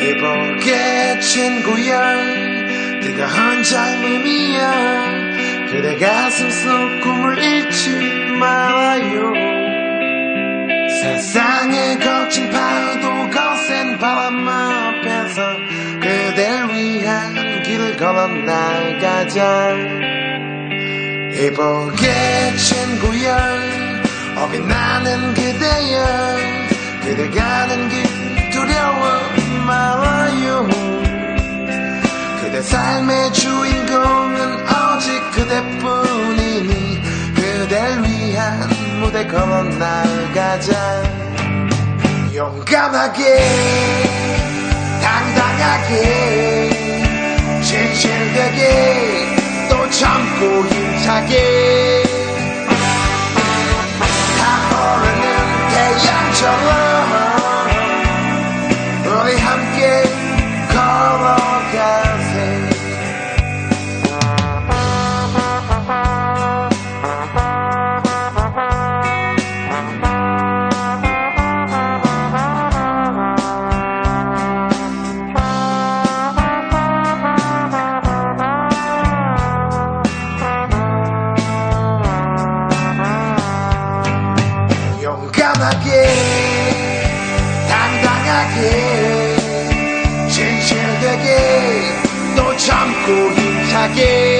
이보게 친구야 네가 한 젊음이야. 그대 가슴 속 꿈을 잃지 말아요. 세상의 거친 파도 거센 바람 앞에서 그댈 위한 길을 걸어 나가자. 이보게 친구야 어긋나는 그대여. 그대 가는 길 두려워 무대 걸어 나가자. 용감하게 당당하게 진실되게 또 참고 힘차게 용감하게 당당하게 진실되게 또 참고 힘차게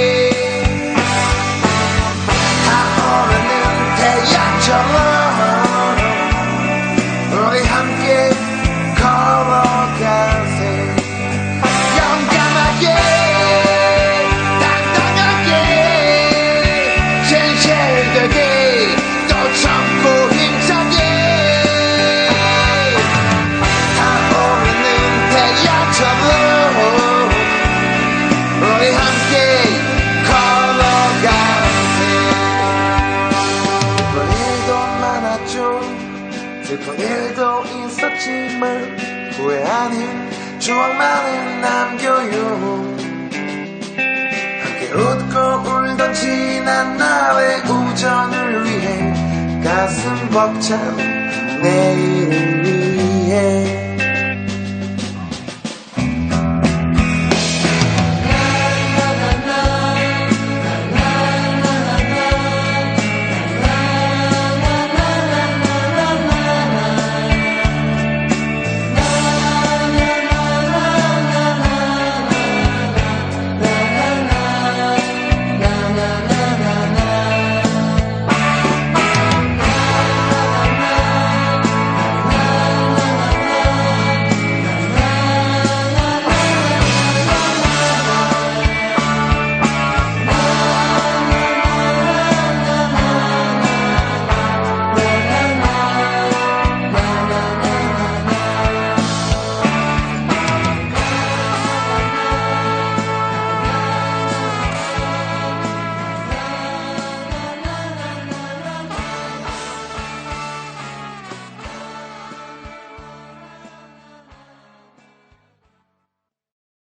슬픈 일도 있었지만 후회 아닌 추억만을 남겨요. 함께 웃고 울던 지난 날의 우정을 위해 가슴 벅찬 내일을 위해